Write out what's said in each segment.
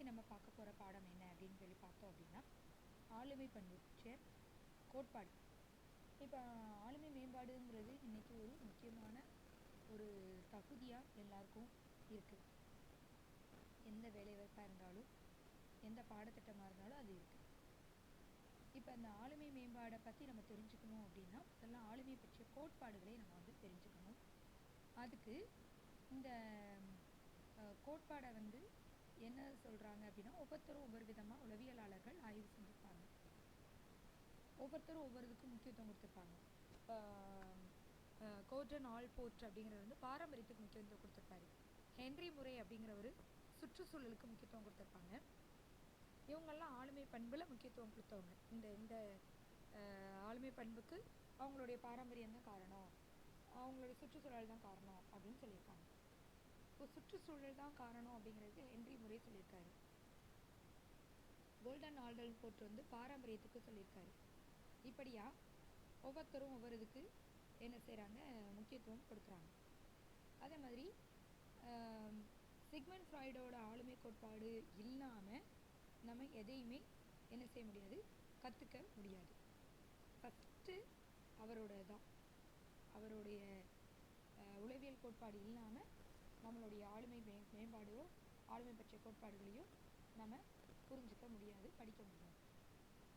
இன்றைக்கி நம்ம பார்க்க போகிற பாடம் என்ன அப்படின்னு சொல்லி பார்த்தோம் அப்படின்னா ஆளுமை பண்புற்ற கோட்பாடு. இப்போ ஆளுமை மேம்பாடுங்கிறது இன்றைக்கி ஒரு முக்கியமான ஒரு தகுதியாக எல்லாருக்கும் இருக்குது எந்த வேலைவாய்ப்பாக இருந்தாலும் எந்த பாடத்திட்டமாக இருந்தாலும் அது இருக்குது இப்போ அந்த ஆளுமை மேம்பாடை பற்றி நம்ம தெரிஞ்சுக்கணும் அப்படின்னா அதெல்லாம் ஆளுமை பற்றிய கோட்பாடுகளை நம்ம வந்து தெரிஞ்சுக்கணும். அதுக்கு இந்த கோட்பாடை வந்து என்ன சொல்கிறாங்க அப்படின்னா ஒவ்வொருத்தரும் ஒவ்வொரு விதமாக உளவியலாளர்கள் ஆய்வு செஞ்சுருப்பாங்க. ஒவ்வொருத்தரும் ஒவ்வொரு இதுக்கும் முக்கியத்துவம் கொடுத்துருப்பாங்க. இப்போ கோர்டன் ஆல் போர்ட் அப்படிங்கிறது வந்து பாரம்பரியத்துக்கு முக்கியத்துவம் கொடுத்துருப்பாரு. ஹென்ரி முறை அப்படிங்கிறவர் சுற்றுச்சூழலுக்கு முக்கியத்துவம் கொடுத்துருப்பாங்க. இவங்கெல்லாம் ஆளுமை பண்பில் முக்கியத்துவம் கொடுத்தவங்க. இந்த இந்த ஆளுமை பண்புக்கு அவங்களுடைய பாரம்பரியம் தான் காரணம். அவங்களுடைய சுற்றுச்சூழல் தான் காரணம் அப்படின்னு சொல்லியிருக்காங்க. சுற்றுச்சூழல் தான் காரணம் அப்படிங்கிறது ஹென்றி முறை சொல்லியிருக்காரு. கோல்டன் ஆல்டல் போர்ட் வந்து பாரம்பரியத்துக்கு சொல்லியிருக்காரு. இப்படியா? ஒவ்வொருத்தரும் ஒவ்வொரு இதுக்கு என்ன செய்கிறாங்க முக்கியத்துவம் கொடுக்குறாங்க. அதே மாதிரி சிக்மன் ஃப்ராய்டோட ஆளுமை கோட்பாடு இல்லாமல் நம்ம எதையுமே என்ன செய்ய முடியாது? கற்றுக்க முடியாது. ஃபஸ்ட்டு அவரோட தான் அவருடைய உளவியல் கோட்பாடு இல்லாமல் நம்மளுடைய ஆளுமை மே மேம்பாடோ ஆளுமை பற்றிய கோட்பாடுகளையும் நம்ம புரிஞ்சுக்க முடியாது படிக்க முடியாது.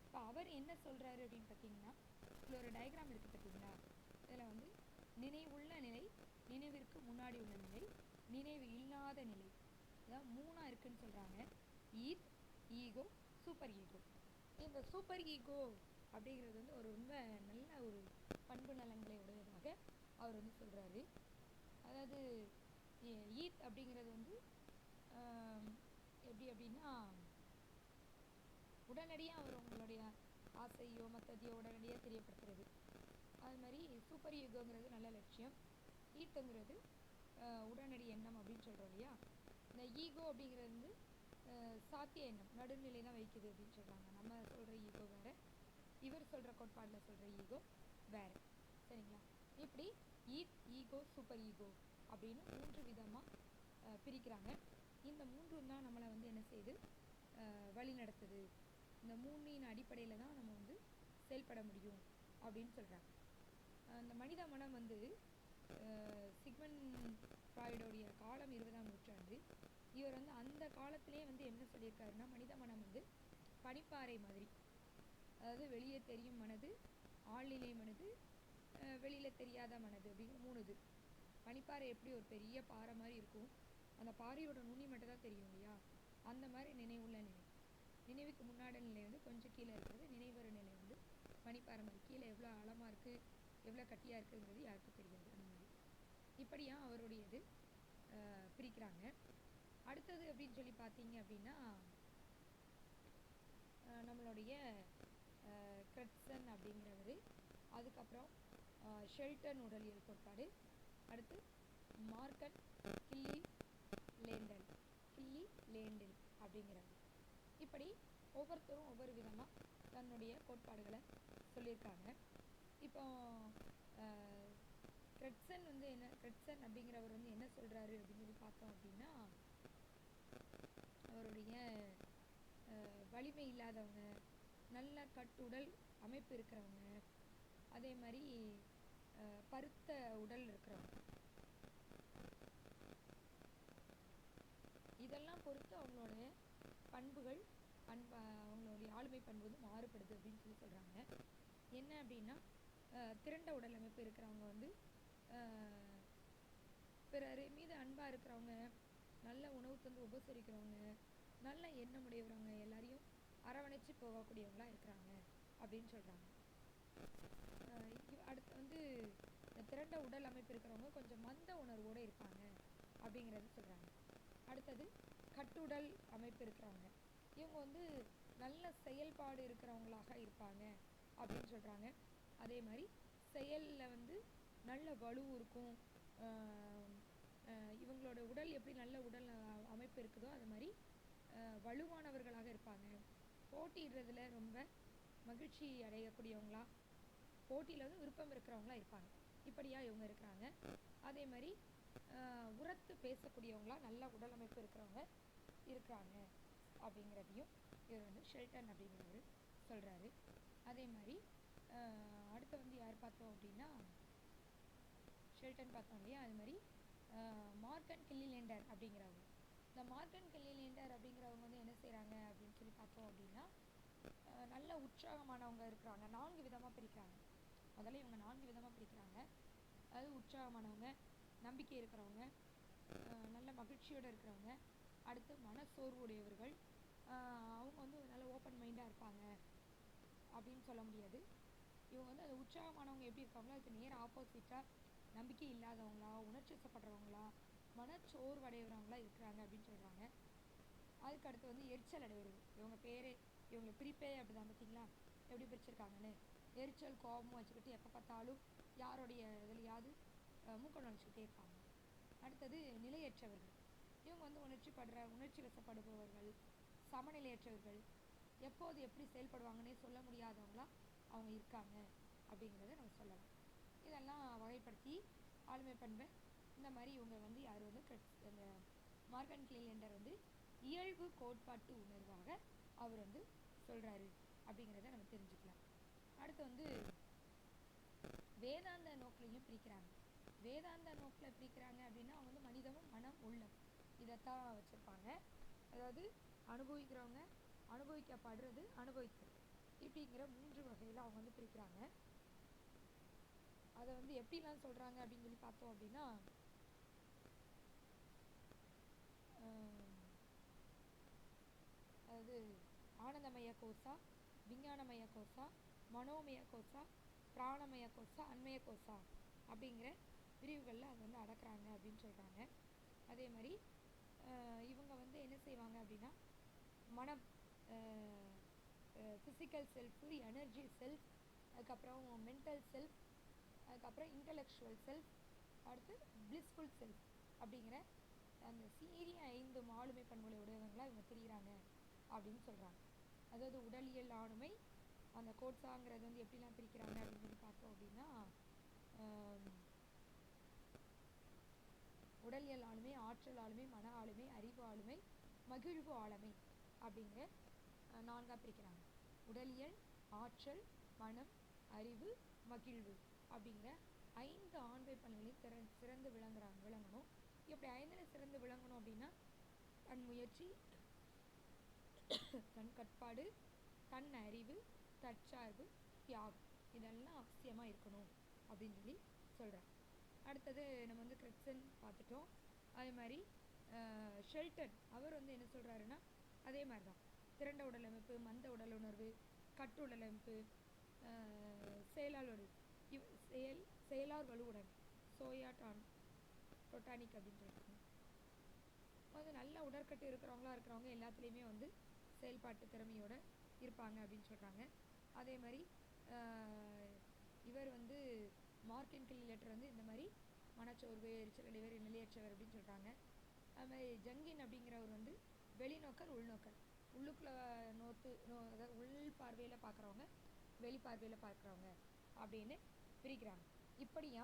இப்போ அவர் என்ன சொல்கிறாரு அப்படின்னு பார்த்தீங்கன்னா இதில் ஒரு டயக்ராம் இருக்குது பார்த்தீங்களா? இதில் வந்து நினைவுள்ள நிலை நினைவிற்கு முன்னாடி உள்ள நிலை நினைவு இல்லாத நிலை. இதான் மூணாக இருக்குன்னு சொல்கிறாங்க ஈத் ஈகோ சூப்பர் ஈகோ இந்த சூப்பர் ஈகோ அப்படிங்கிறது வந்து ஒரு ரொம்ப நல்ல ஒரு பண்பு நலன்களை உடையதாக அவர் வந்து சொல்கிறாரு அதாவது அப்படிங்கிறது வந்து எப்படி அப்படின்னா உடனடியாக அவர் உங்களுடைய ஆசையோ மற்றதையோ உடனடியாக தெரியப்படுத்துறது. அது மாதிரி சூப்பர் யுகங்கிறது நல்ல லட்சியம். ஈத்துங்கிறது உடனடி எண்ணம் அப்படின்னு சொல்கிறோம் இல்லையா? இந்த ஈகோ அப்படிங்கிறது வந்து சாத்திய எண்ணம் நடுநிலை தான் வைக்குது அப்படின்னு சொல்கிறாங்க நம்ம சொல்கிற ஈகோ வேறு இவர் சொல்கிற கோட்பாடில் சொல்கிற ஈகோ வேறு. சரிங்களா? இப்படி ஈத் ஈகோ சூப்பர் ஈகோ அப்படின்னு மூன்று விதமாக பிரிக்கிறாங்க. இந்த மூன்றும் தான் நம்மளை வந்து என்ன செய்யுது வழிநடத்துது. வழி நடத்துது இந்த மூணின் அடிப்படையில் தான் நம்ம வந்து செயல்பட முடியும் அப்படின்னு சொல்கிறாங்க அந்த மனித மனம் வந்து சிக்மன் ஃப்ராய்டோடைய காலம் இருபதாம் நூற்றாண்டு. இவர் வந்து அந்த காலத்திலே வந்து என்ன சொல்லியிருக்காருன்னா மனித மனம் வந்து பனிப்பாறை மாதிரி. அதாவது வெளியே தெரியும் மனது ஆழ்நிலை மனது வெளியில் தெரியாத மனது அப்படின்னு மூணு இது பனிப்பாறை எப்படி ஒரு பெரிய பாறை மாதிரி இருக்கும்? அந்த பாறையோட நுனி மட்டும் தான் தெரியும் இல்லையா? அந்த மாதிரி நினைவுள்ள நிலை. நினைவுக்கு முன்னாடி நிலை வந்து கொஞ்சம் கீழே இருக்கிறது. நினைவர நிலை வந்து பனிப்பாறை மாதிரி கீழே எவ்வளோ ஆழமாக இருக்குது எவ்வளோ கட்டியாக இருக்குங்கிறது யாருக்கும் தெரியாது அந்த மாதிரி. இப்படியா அவருடையது பிரிக்கிறாங்க. அடுத்தது அப்படின்னு சொல்லி பார்த்தீங்க அப்படின்னா நம்மளுடைய அஹ், கிரெட்சன் அப்படிங்கிறவர். அதுக்கப்புறம் ஷெல்டன் உடலியல் கோட்பாடு. அடுத்து மார்க்கன் கில்லி லேண்டல். கில்லி லேண்டில் அப்படிங்கிறவர் இப்படி ஒவ்வொருத்தரும் ஒவ்வொரு விதமாக தன்னுடைய கோட்பாடுகளை சொல்லியிருக்காங்க. இப்போ அஹ், கிரெட்சன் வந்து என்ன கிரெட்சன் அப்படிங்கிறவர் வந்து என்ன சொல்கிறாரு அப்படின்னு சொல்லி பார்த்தோம் அப்படின்னா அவருடைய வலிமை இல்லாதவங்க நல்ல கட்டுடல் அமைப்பு இருக்கிறவங்க அதே மாதிரி பருத்த உடல் இருக்கிறவங்க இதெல்லாம் பொறுத்து அவங்களுடைய பண்புகள் பண்பா அவங்களுடைய ஆளுமை பண்பு வந்து மாறுபடுது அப்படின்னு சொல்லி சொல்கிறாங்க என்ன அப்படின்னா திரண்ட உடல் அமைப்பு இருக்கிறவங்க வந்து பிறர் மீது அன்பாக இருக்கிறவங்க நல்ல உணவு தந்து உபசரிக்கிறவங்க நல்ல எண்ணமுடையவங்க எல்லாரையும் அரவணைச்சு போகக்கூடியவங்களா இருக்கிறாங்க அப்படின்னு சொல்கிறாங்க அடுத்து வந்து திரண்ட உடல் அமைப்பு இருக்கிறவங்க கொஞ்சம் மந்த உணர்வோடு இருப்பாங்க அப்படிங்கிறது சொல்கிறாங்க அடுத்தது கட்டுடல் அமைப்பு இருக்கிறாங்க. இவங்க வந்து நல்ல செயல்பாடு இருக்கிறவங்களாக இருப்பாங்க அப்படின்னு சொல்கிறாங்க அதே மாதிரி செயலில் வந்து நல்ல வலு இருக்கும். இவங்களோட உடல் எப்படி நல்ல உடல் அமைப்பு இருக்குதோ அது மாதிரி வலுவானவர்களாக இருப்பாங்க. போட்டியிடுறதுல ரொம்ப மகிழ்ச்சி அடையக்கூடியவங்களா போட்டியில் வந்து விருப்பம் இருக்கிறவங்களா இருப்பாங்க. இப்படியா இவங்க இருக்கிறாங்க. அதே மாதிரி உரத்து பேசக்கூடியவங்களா நல்ல உடல் அமைப்பு இருக்கிறவங்க இருக்கிறாங்க அப்படிங்கிறதையும் இவர் வந்து ஷெல்டன் அப்படிங்கிறவர் சொல்கிறாரு அதே மாதிரி அடுத்து வந்து யார் பார்த்தோம் அப்படின்னா ஷெல்டன் பார்த்தோம் இல்லையா? அது மாதிரி மார்க்கன் மார்க்கன் கில்லிலேண்டர் அப்படிங்கிறவங்க. இந்த மார்க்கன் கில்லிலேண்டர் அப்படிங்கிறவங்க வந்து என்ன செய்கிறாங்க அப்படின்னு சொல்லி பார்த்தோம் அப்படின்னா நல்ல உற்சாகமானவங்க இருக்கிறாங்க. நான்கு விதமாக பிரிக்கிறாங்க. முதல்ல இவங்க நான்கு விதமாக பிரிக்கிறாங்க. அது உற்சாகமானவங்க நம்பிக்கை இருக்கிறவங்க நல்ல மகிழ்ச்சியோடு இருக்கிறவங்க அடுத்து மனசோர்வு உடையவர்கள் அவங்க வந்து நல்ல ஓப்பன் மைண்டாக இருப்பாங்க அப்படின்னு சொல்ல முடியாது. இவங்க வந்து அது உற்சாகமானவங்க எப்படி இருக்காங்களோ அதுக்கு நேர் ஆப்போசிட்டாக நம்பிக்கை இல்லாதவங்களா உணர்ச்சி வசப்படுறவங்களா மனச்சோர்வடைகிறவங்களா இருக்கிறாங்க அப்படின்னு சொல்கிறாங்க அதுக்கு அடுத்து வந்து எரிச்சல் அடைகிறது இவங்க பேரே இவங்க பிரிப்பே அப்படிதான் பார்த்தீங்களா? எப்படி பிரிச்சிருக்காங்கன்னு? எரிச்சல் கோபமும் வச்சுக்கிட்டு எப்போ பார்த்தாலும் யாருடைய இதுலையாவது மூக்க நுழைச்சிக்கிட்டே இருப்பாங்க அடுத்தது நிலையற்றவர்கள். இவங்க வந்து உணர்ச்சி படுற உணர்ச்சி வசப்படுபவர்கள் சமநிலையற்றவர்கள். எப்போது எப்படி செயல்படுவாங்கன்னே சொல்ல முடியாதவங்களா அவங்க இருக்காங்க அப்படிங்கிறத நம்ம சொல்லலாம். இதெல்லாம் வகைப்படுத்தி ஆளுமை பண்பை இந்த மாதிரி இவங்க வந்து யார் வந்து அந்த மார்கன் கிளீலண்டர் வந்து இயல்பு கோட்பாட்டு உணர்வாக அவர் வந்து சொல்கிறாரு அப்படிங்கிறத நம்ம தெரிஞ்சுக்கலாம். அடுத்து வந்து வேதாந்த நோக்கிலையும் பிரிக்கிறாங்க. வேதாந்த நோக்கில் பிரிக்கிறாங்க அப்படின்னா அவங்க வந்து மனிதமும் மனம் உள்ளம் இதைத்தான் வச்சுருப்பாங்க. அதாவது அனுபவிக்கிறவங்க அனுபவிக்கப்படுறது அனுபவிக்கிறது இப்படிங்கிற மூன்று வகையில் அவங்க வந்து பிரிக்கிறாங்க. அதை வந்து எப்படிலாம் சொல்கிறாங்க அப்படின்னு சொல்லி பார்த்தோம் அப்படின்னா அதாவது ஆனந்தமய கோசா விஞ்ஞானமய கோசா மனோமய கோசா பிராணமய கோசா அண்மய கோசா அப்படிங்கிற பிரிவுகளில் அதை வந்து அடக்குறாங்க அப்படின்னு சொல்கிறாங்க அதே மாதிரி இவங்க வந்து என்ன செய்வாங்க அப்படின்னா மனம் ஃபிசிக்கல் செல்ஃபு எனர்ஜி செல்ஃப் அதுக்கப்புறம் மென்டல் செல்ஃப் அதுக்கப்புறம் இன்டலெக்சுவல் செல்ஃப் அடுத்து பிளிஸ்ஃபுல் செல்ஃப் அப்படிங்கிற அந்த சீரிய ஐந்து ஆளுமை பண்புகளை உடையவங்களாக இவங்க தெரிகிறாங்க அப்படின்னு சொல்கிறாங்க அதாவது உடலியல் ஆளுமை அந்த கோட்ஸாங்கிறது வந்து எப்படிலாம் பிரிக்கிறாங்க அப்படின்னு சொல்லி பார்த்தோம் அப்படின்னா உடலியல் ஆளுமை ஆற்றல் ஆளுமை மன ஆளுமை அறிவு ஆளுமை மகிழ்வு ஆளுமை அப்படிங்கிற நான்காக பிரிக்கிறாங்க. உடலியல் ஆற்றல் மனம் அறிவு மகிழ்வு அப்படிங்கிற ஐந்து ஆண்மை பணிகளையும் திற சிறந்து விளங்குறாங்க விளங்கணும். இப்படி ஐந்தில் சிறந்து விளங்கணும் அப்படின்னா தன் முயற்சி தன் கட்பாடு தன் அறிவு தற்சார்பு தியாகம். இதெல்லாம் அவசியமாக இருக்கணும் அப்படின்னு சொல்லி சொல்கிறேன் அடுத்தது நம்ம வந்து கிறிஸ்டன் பார்த்துட்டோம். அதே மாதிரி ஷெல்டன் அவர் வந்து என்ன சொல்கிறாருன்னா அதே மாதிரி தான். திரண்ட உடலமைப்பு மந்த உடல் உணர்வு கட்டுடலமைப்பு அமைப்பு செயலால் வலு இவ் செயல் செயலார் வலுவுடன் சோயாட்டான் டொட்டானிக் அப்படின்னு சொல்லிட்டு வந்து நல்ல உடற்கட்டு இருக்கிறவங்களா இருக்கிறவங்க எல்லாத்துலேயுமே வந்து செயல்பாட்டு திறமையோட இருப்பாங்க அப்படின்னு சொல்கிறாங்க அதே மாதிரி இவர் வந்து மார்க்கின் கிளி லெட்டர் வந்து இந்த மாதிரி மனச்சோர்வு எரிச்சல் அடிவர் நிலையற்றவர் அப்படின்னு சொல்கிறாங்க அது மாதிரி ஜங்கின் அப்படிங்கிறவர் வந்து வெளிநோக்கர் உள்நோக்கர். உள்ளுக்குள்ளே நோத்து நோ அதாவது உள் பார்வையில் பார்க்குறவங்க வெளிப்பார்வையில் பார்க்குறவங்க அப்படின்னு பிரிக்கிறாங்க. இப்படியா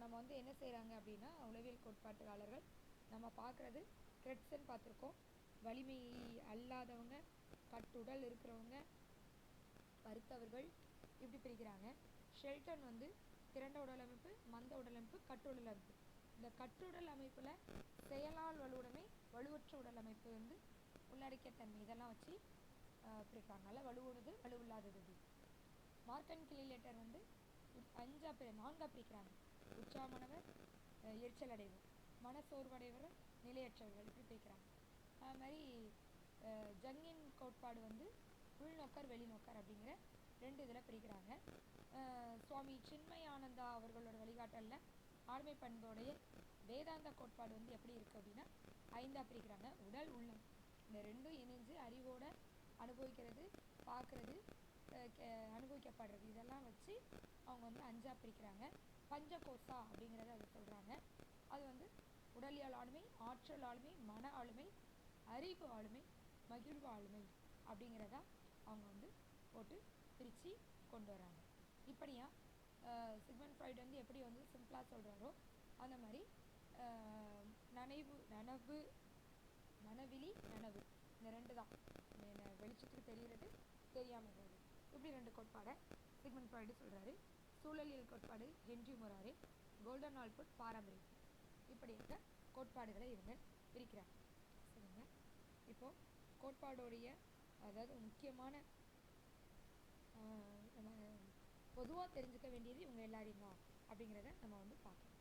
நம்ம வந்து என்ன செய்கிறாங்க அப்படின்னா உளவியல் கோட்பாட்டுக்காரர்கள் நம்ம பார்க்குறது கிரெட்சன் பார்த்துருக்கோம். வலிமை அல்லாதவங்க கட்டுடல் இருக்கிறவங்க பருத்தவர்கள் இப்படி பிரிக்கிறாங்க. ஷெல்டன் வந்து திரண்ட உடல் அமைப்பு மந்த உடல் அமைப்பு கட்டுடல் அமைப்பு. இந்த கட்டுடல் அமைப்பில் செயலால் வலுவுடைமை வலுவற்ற உடல் அமைப்பு வந்து உள்ளடக்கிய தன்மை. இதெல்லாம் வச்சு ஆஹ், பிரிக்கிறாங்க நல்ல வலுவுனது வலுவில்லாதது அப்படி மார்க்கன் கிளிலேட்டர் வந்து அஞ்சா பிரி நான்கா பிரிக்கிறாங்க. உற்சாகமானவர் எரிச்சல் அடைவர். மனசோர்வடைவர் நிலையற்றவர்கள் இப்படி பிரிக்கிறாங்க. அது மாதிரி ஜங்கின் கோட்பாடு வந்து உள்நோக்கர் வெளிநோக்கர் அப்படிங்கிற ரெண்டு இதில் பிரிக்கிறாங்க. சுவாமி சின்மயானந்தா அவர்களோட வழிகாட்டலில் ஆளுமை பண்புடைய வேதாந்த கோட்பாடு வந்து எப்படி இருக்குது அப்படின்னா ஐந்தாக பிரிக்கிறாங்க. உடல் உள்ளம். இந்த ரெண்டும் இணைஞ்சு அறிவோட அனுபவிக்கிறது பார்க்குறது அனுபவிக்கப்படுறது. இதெல்லாம் வச்சு அவங்க வந்து அஞ்சாக பிரிக்கிறாங்க. பஞ்சகோசா அப்படிங்கிறத அதை சொல்கிறாங்க அது வந்து உடலியல் ஆளுமை ஆற்றல் ஆளுமை மன ஆளுமை அறிவு ஆளுமை மகிழ்வு ஆளுமை அப்படிங்கிறதா அவங்க வந்து போட்டு பிரித்து கொண்டு வராங்க. இப்படியா? சிக்மன் ஃப்ராய்டு வந்து எப்படி வந்து சிம்பிளாக சொல்கிறாரோ அந்த மாதிரி நனைவு நனவு நனவிலி நனவு. இந்த ரெண்டு தான். என்ன வெளிச்சத்துக்கு தெரிகிறது தெரியாமல் இருக்கிறது இப்படி ரெண்டு கோட்பாடை சிக்மன் ஃப்ராய்டு சொல்கிறாரு சூழலியல் கோட்பாடு ஹென்றி மொராரே கோல்டன் ஆல்புட் பாரம்பரியம். இப்படியாக கோட்பாடுகளை இவங்க பிரிக்கிறாங்க. சரிங்க? இப்போது கோட்பாடோடைய அதாவது முக்கியமான ஆஹ் நம்ம பொதுவாக தெரிஞ்சுக்க வேண்டியது இவங்க எல்லாரையும் தான் அப்படிங்கிறத நம்ம வந்து பார்க்கலாம்